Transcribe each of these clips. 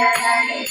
జగ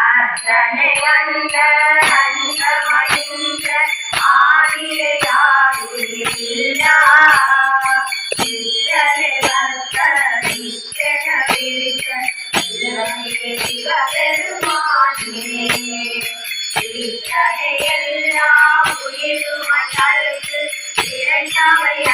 அத்தனை அந்த அந்த மயின் சிவபெருமானே உயிரும் அழகு இரண்டவையா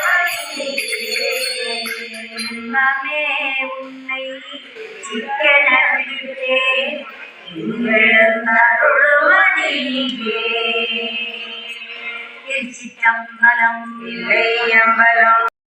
இன்பமே உன்னை சிக்கன விட்டேன் திருச்சிற்றம்பலம் இல்லை அம்பலம்